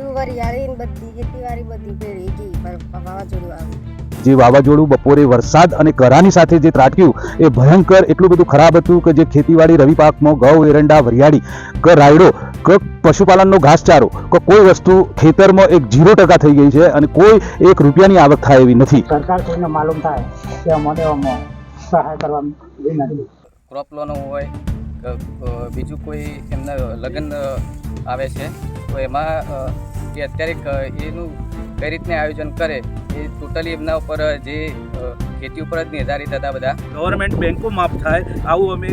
બધું વરિયાળી બધી ખેતીવાડી બધી ભેળી ગઈ પર વાવાઝોડું આવ્યું જે વાવાઝોડું બપોરે વરસાદ અને કરાની સાથે જે ત્રાટક્યું એ ભયંકર એટલું બધું ખરાબ હતું કે જે ખેતીવાડી રવિ પાકમાં ઘઉં એરંડા વરિયાળી કે રાયડો કે પશુપાલનનો ઘાસચારો કે કોઈ વસ્તુ ખેતરમાં એક જીરો ટકા થઈ ગઈ છે અને કોઈ એક રૂપિયાની આવક થાય એવી નથી. સરકાર કોઈને માલુમ થાય કે અમને અમને સહાય કરવાની નથી. ક્રોપ લોન હોય કે, બીજું કોઈ એમના લગ્ન આવે છે તો એમાં એ અત્યારે એનું કઈ રીતને આયોજન કરે એ ટોટલી એમના ઉપર જે ખેતી ઉપર જ નિર્ધારિત હતા બધા. ગવર્મેન્ટ બેન્કો માફ થાય, આવું અમે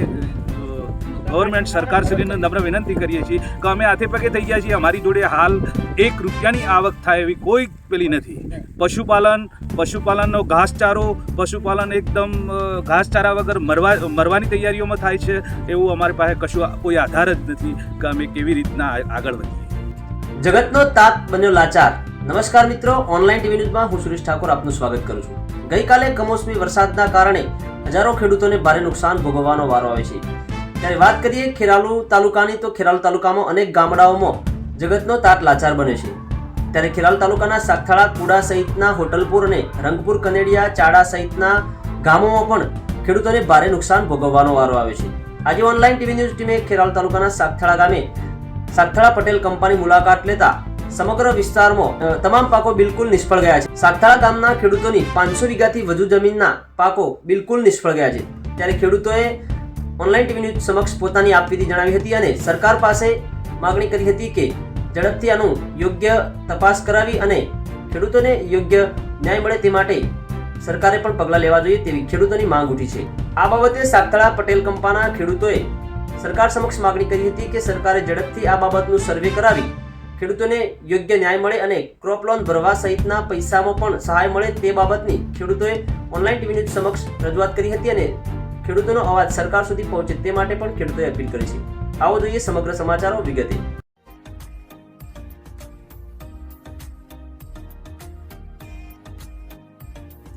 ગવર્મેન્ટ સરકારશ્રીને નમ્ર વિનંતી કરીએ છીએ કે અમે હાથે પગે થઈ ગયા છીએ. અમારી જોડે હાલ એક રૂપિયાની આવક થાય એવી કોઈ પેલી નથી. પશુપાલન, પશુપાલનનો ઘાસચારો, પશુપાલન એકદમ ઘાસચારા વગર મરવા, મરવાની તૈયારીઓમાં થાય છે. એવું અમારી પાસે કશું કોઈ આધાર જ નથી કે અમે કેવી રીતના આગળ વધીએ. જગતનો તાત બન્યો લાચાર. નમસ્કાર મિત્રો, ઓનલાઈન ટીવી ન્યૂઝમાં હું સુરેશ ઠાકોર આપનું સ્વાગત કરું છું. ગઈકાલે કમોસમી વરસાદના કારણે હજારો ખેડૂતોને ભારે નુકસાન ભોગવવાનો વારો આવે છે. ત્યારે વાત કરીએ ખેરાલુ તાલુકાની, તો ખેરાલુ તાલુકામાં અનેક ગામડાઓમાં જગતનો તાત લાચાર બને છે. ત્યારે ખેરાલુ તાલુકાના સાગથાળા, કુડા સહિતના હોટલપુર અને રંગપુર, કનેડિયા, ચાડા સહિતના ગામોમાં પણ ખેડૂતોને ભારે નુકસાન ભોગવવાનો વારો આવે છે. આજે ઓનલાઈન ટીવી ન્યૂઝ ટીમે ખેરાલુ તાલુકાના સાગથાળા ગામે સાગથાળા પટેલ કંપની મુલાકાત લેતા સમગ્ર વિસ્તારમાં તમામ પાકો બિલકુલ નિષ્ફળ ગયા છે. સાતથાળા ગામના ખેડૂતોની પાંચસો વીઘાથી વધુ જમીનના પાકો બિલકુલ નિષ્ફળ ગયા છે. ત્યારે ખેડૂતોએ ઓનલાઈન ટીવી ન્યૂઝ સમક્ષ પોતાની આપવીતી જણાવી હતી અને સરકાર પાસે માગણી કરી હતી કે ઝડપથી આનું યોગ્ય તપાસ કરાવી અને ખેડૂતોને યોગ્ય ન્યાય મળે તે માટે સરકારે પણ પગલાં લેવા જોઈએ તેવી ખેડૂતોની માંગ ઉઠી છે. આ બાબતે સાગથાળા પટેલ કંપાના ખેડૂતોએ સરકાર સમક્ષ માગણી કરી હતી કે સરકારે ઝડપથી આ બાબતનું સર્વે કરાવી ખેડૂતોને યોગ્ય ન્યાય મળે અને ક્રોપ લોન ભરવા સહિતના પૈસામાં પણ સહાય મળે તે બાબતની ખેડૂતોએ ઓનલાઈન ટીવી ન્યૂઝ સમક્ષ રજૂઆત કરી હતી અને ખેડૂતોનો અવાજ સરકાર સુધી પહોંચે તે માટે પણ ખેડૂતોએ અપીલ કરી છે. આવો જોઈએ સમગ્ર સમાચારો વિગતે.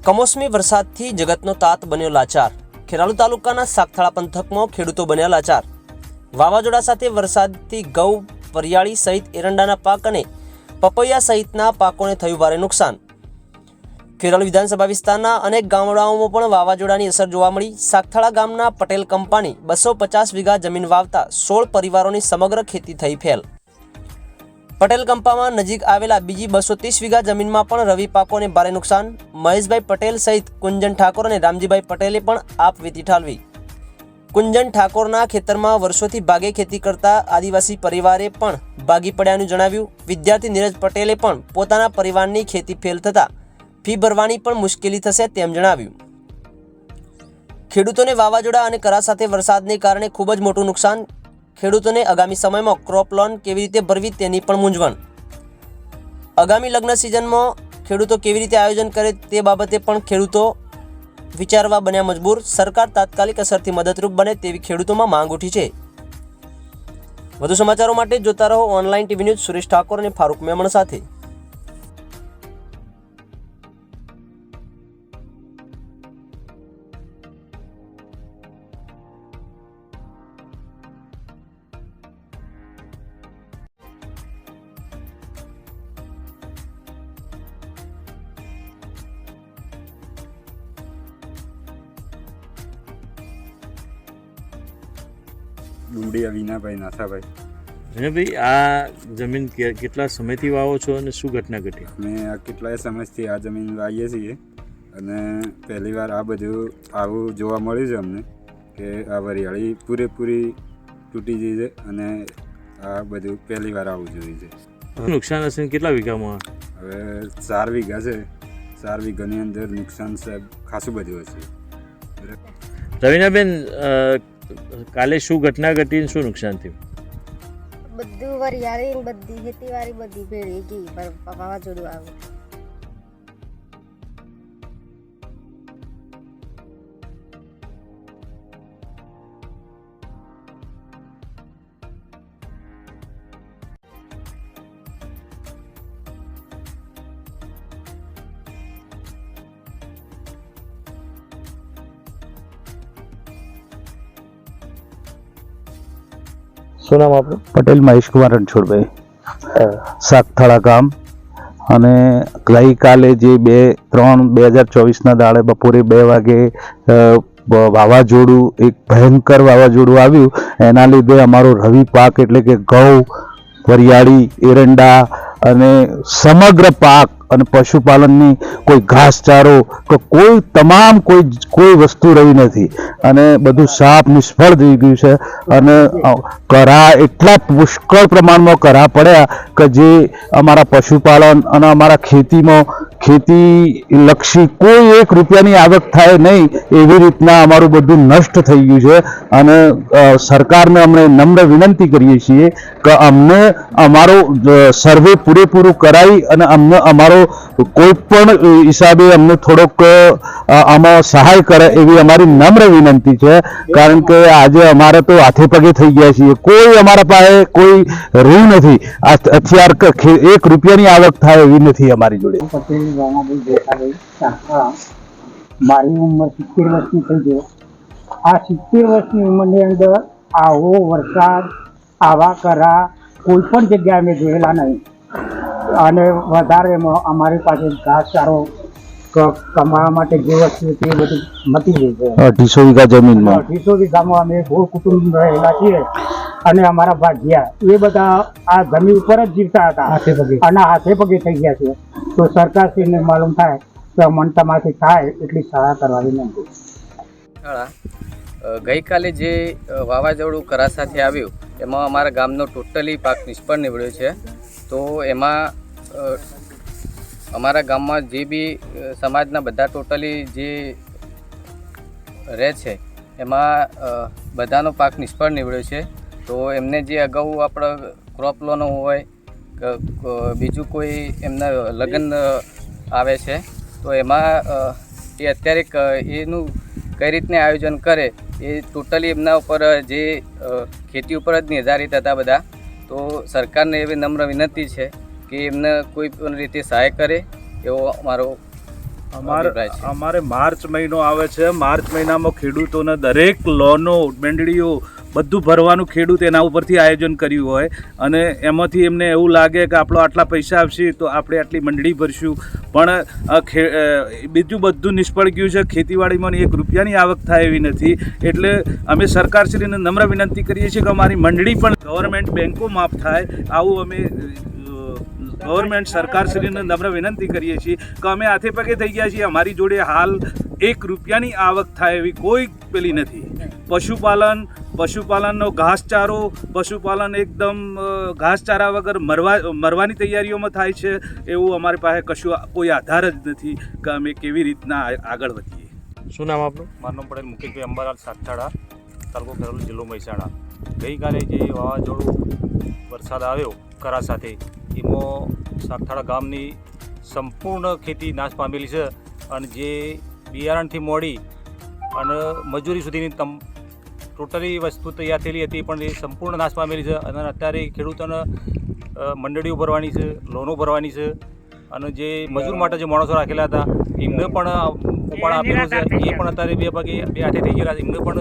કમોસમી વરસાદથી જગતનો તાત બન્યો લાચાર. ખેરાલુ તાલુકાના સાગથાળા પંથકમાં ખેડૂતો બન્યા લાચાર. વાવાઝોડા સાથે વરસાદથી ઘઉં વરિયાળી સહિત એરંડાના પાક અને પપૈયા સહિતના પાકોને થયું ભારે નુકસાન. ખેરાલુ વિધાનસભા વિસ્તારના અનેક ગામડાઓમાં પણ વાવાઝોડાની અસર જોવા મળી. સાગથાળા ગામના પટેલ કંપાની બસો પચાસ વીઘા જમીન વાવતા સોળ પરિવારોની સમગ્ર ખેતી થઈ ફેલ. પટેલ કંપામાં નજીક આવેલા બીજી બસો ત્રીસ વીઘા જમીનમાં પણ રવિ પાકોને ભારે નુકસાન. મહેશભાઈ પટેલ સહિત કુંજન ઠાકોર અને રામજીભાઈ પટેલે પણ આપ વીતી ઠાલવી. કુંજન ઠાકોરના ખેતરમાં વર્ષોથી ભાગે ખેતી કરતા આદિવાસી પરિવારે પણ ભાગી પડ્યાનું જણાવ્યું. વિદ્યાર્થી નીરજ પટેલે પણ પોતાના પરિવારની ખેતી ફેલ થતા ફી ભરવાની પણ મુશ્કેલી થશે તેમ જણાવ્યું. ખેડૂતોને વાવાઝોડા અને કરા સાથે વરસાદને કારણે ખૂબ જ મોટું નુકસાન. ખેડૂતોને આગામી સમયમાં ક્રોપ લોન કેવી રીતે ભરવી તેની પણ મૂંઝવણ. આગામી લગ્ન સિઝનમાં ખેડૂતો કેવી રીતે આયોજન કરે તે બાબતે પણ ખેડૂતો વિચારવા બન્યા મજબૂર, સરકાર તાત્કાલિક અસરથી મદદરૂપ બને તેવી ખેડૂતોમાં માંગ ઉઠી છે. વધુ સમાચારો માટે જોતા રહો online TV news Suresh Thakor અને ફારૂક મેમણ સાથે. ડુંડિયા વિનાભાઈ નાથાભાઈ. અને ભાઈ આ જમીન કેટલા સમયથી વાવો છો અને શું ઘટના ઘટી? અમે આ કેટલાય સમયથી આ જમીન વાવીએ છીએ અને પહેલી વાર આ બધું આવું જોવા મળ્યું છે અમને કે આ વરિયાળી પૂરેપૂરી તૂટી ગઈ છે અને આ બધું પહેલી વાર આવું જોયું છે. નુકસાન હશે કેટલા વીઘામાં? હવે ચાર વીઘા છે. ચાર વીઘાની અંદર નુકસાન સાહેબ ખાસું બધું હશે. રવિનાબેન કાલે શું ઘટના ઘટી શું નુકસાન થયું? બધું વરિયાળી બધી ખેતીવાડી બધી ભેળી ગઈ. પર વાવાઝોડું આવ્યું પટેલ મહેશ કુમાર રણછોડભાઈ સાગથાળા ગામ. અને ગઈકાલે જે બે ત્રણ બે હજાર ચોવીસના દાડે બપોરે બે વાગે વાવાઝોડું એક ભયંકર વાવાઝોડું આવ્યું. એના લીધે અમારો રવિ પાક એટલે કે ઘઉં વરિયાળી એરંડા અને સમગ્ર પાક અને પશુપાલનની કોઈ ઘાસચારો કે કોઈ તમામ કોઈ કોઈ વસ્તુ રહી નથી. અને બધું સાપ નિષ્ફળ થઈ ગયું છે. અને કરા એટલા પુષ્કળ પ્રમાણમાં કરા પડ્યા કે જે અમારા પશુપાલન અને અમારા ખેતીમાં ખેતી લક્ષી કોઈ એક રૂપિયાની આવક થાય નહીં, એવી રીતના અમારું બધું નષ્ટ થઈ ગયું છે. અને સરકારને અમે નમ્ર વિનંતી કરીએ છીએ કે અમને અમારો સર્વે પૂરેપૂરું કરાવી અને અમને અમારો કોઈ પણ હિસાબે અમને થોડોક આમાં સહાય કરે એવી અમારી નમ્ર વિનંતી છે. કારણ કે આજે અમારે તો હાથે પગે થઈ ગયા છીએ. કોઈ અમારા પાસે કોઈ રહ્યું નથી. હથિયાર એક રૂપિયાની આવક થાય એવી નથી અમારી જોડે. મારી ઉંમર સિત્તેર વર્ષની થઈ ગઈ. આ સિત્તેર વર્ષની ઉંમરની અંદર આવો વરસાદ, આવા કરા કોઈ પણ જગ્યાએ અમે જોયેલા નહીં. અને વધારે એમાં અમારી પાસે ઘાસચારો ક- કમાવા માટે જે વસ્તુ તે બધું મટી ગઈ છે. અઢીસો વીઘા જમીનમાં. અઢીસો વીઘામાં અમે ગોળ કુટુંબ રહેલા છીએ અને અમારા ભાગ્યા. એ બધા આ જમીન ઉપર જ જીવતા હતા. હાથે પગે. અને હાથે પગે થઈ ગયા છે. તો સરકારશ્રીને માલુમ થાય કે મન તમારાથી થાય એટલી સહાય કરવાની નથી ગઈકાલે જે વાવાઝોડું કરા સાથે આવ્યું એમાં અમારા ગામનો ટોટલી પાક નિષ્ફળ નીવડ્યો છે. તો એમાં અમારા ગામમાં જે બી સમાજના બધા ટોટલી જે રહે છે, એમાં બધાનો પાક નિષ્ફળ નીવડ્યો છે. તો એમને જે અગાઉ આપણે ક્રોપ લોન હોય બીજું કોઈ એમના લગ્ન આવે છે, તો એમાં એ અત્યારે એનું કઈ રીતને આયોજન કરે, એ ટોટલી એમના ઉપર જે ખેતી ઉપર જ નિર્ધારિત હતા બધા. તો સરકારને એવી નમ્ર વિનંતી છે કે એમને કોઈ પણ રીતે સહાય કરે એવો અમારો અમારે અમારે માર્ચ મહિનો આવે છે. માર્ચ મહિનામાં ખેડૂતોને દરેક લોનો મંડળીઓ બધું ભરવાનું ખેડૂત એના ઉપરથી આયોજન કર્યું હોય. અને એમાંથી એમને એવું લાગે કે આપણો આટલા પૈસા આવશે તો આપણે આટલી મંડળી ભરશું. પણ બીજું બધું નિષ્ફળ ગયું છે. ખેતીવાડીમાં એક રૂપિયાની આવક થાય એવી નથી. એટલે અમે સરકારશ્રીને નમ્ર વિનંતી કરીએ છીએ કે અમારી મંડળી પણ ગવર્મેન્ટ બેન્કો માફ થાય. આવું અમે ગવર્મેન્ટ સરકારશ્રીને નમ્ર વિનંતી કરીએ છીએ કે અમે હાથે પગે થઈ ગયા છીએ. અમારી જોડે હાલ એક રૂપિયાની આવક થાય એવી કોઈ પેલી નથી. પશુપાલન પશુપાલનનો ઘાસચારો પશુપાલન એકદમ ઘાસચારા વગર મરવા મરવાની તૈયારીઓમાં થાય છે એવું અમારી પાસે કશું કોઈ આધાર જ નથી કે અમે કેવી રીતના આગળ વધીએ. શું નામ આપનું? મારું નામ પડેલ મુકેશભાઈ અંબાલાલ સાતથાળા તાલુકો ખેરોલી જિલ્લો મહેસાણા. ગઈકાલે જે વાવાઝોડું વરસાદ આવ્યો કરા સાથે એમાં સાતથાળા ગામની સંપૂર્ણ ખેતી નાશ પામેલી છે અને જે બિયારણથી મોડી અને મજૂરી સુધીની તમ ટોટલી વસ્તુ તૈયાર થયેલી હતી, પણ એ સંપૂર્ણ નાશ પામેલી છે. અને અત્યારે ખેડૂતોને મંડળીઓ ભરવાની છે, લોનો ભરવાની છે. અને જે મજૂર માટે જે માણસો રાખેલા હતા, એમને પણ ઉપાડ આપેલું છે. એ પણ અત્યારે બે ભાગે, બે હાથે થઈ ગયેલા છે. એમને પણ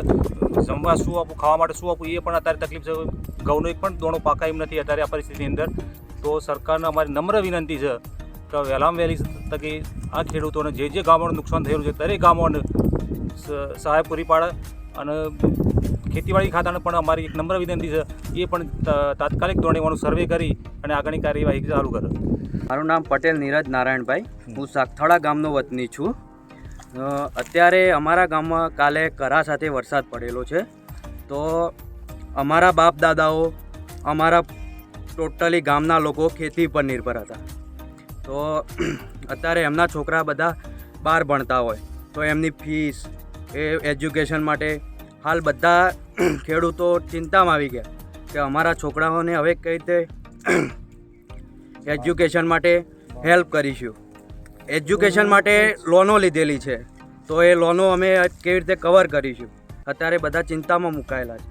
જમવા શું આપવું, ખાવા માટે શું આપવું, એ પણ અત્યારે તકલીફ છે. ઘઉંનો એક પણ દોણો પાકા એમ નથી અત્યારે આ પરિસ્થિતિની અંદર. તો સરકારને અમારી નમ્ર વિનંતી છે કે વહેલામાં વહેલી તકે આ ખેડૂતોને જે જે ગામોને નુકસાન થયેલું છે, દરેક ગામોને સહાય પૂરી પાડે. અને ખેતીવાડી ખાતાને પણ અમારી એક નમ્ર વિનંતી છે, એ પણ તાત્કાલિક ધોરણે એવાનું સર્વે કરી અને આગળની કાર્યવાહી ચાલુ કરે. મારું નામ પટેલ નીરજ નારાયણભાઈ. હું સાગથાળા ગામનો વતની છું. અત્યારે અમારા ગામમાં કાલે કરા સાથે વરસાદ પડેલો છે. તો અમારા બાપ દાદાઓ, અમારા ટોટલી ગામના લોકો ખેતી પર નિર્ભર હતા. તો અત્યારે એમના છોકરા બધા બહાર ભણતા હોય. તો એમની ફીસ એ એજ્યુકેશન માટે. હાલ બધા ખેડૂતો ચિંતામાં આવી ગયા કે અમારા છોકરાઓને હવે કઈ રીતે એજ્યુકેશન માટે હેલ્પ કરીશું. એજ્યુકેશન માટે લોનો લીધેલી છે. તો એ લોનો અમે કેવી રીતે કવર કરીશું? અત્યારે બધા ચિંતામાં મુકાયેલા છે.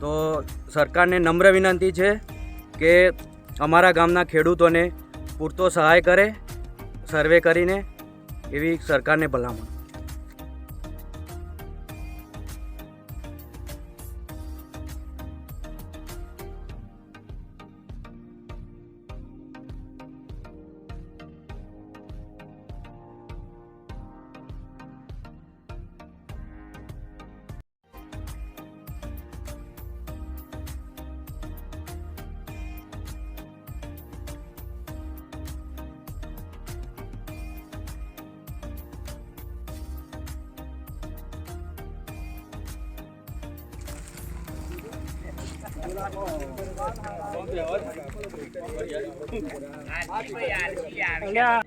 તો સરકારને નમ્ર વિનંતી છે કે અમારા ગામના ખેડૂતોને પૂરતો સહાય કરે સર્વે કરીને એવી સરકારને ભલામણ. યાર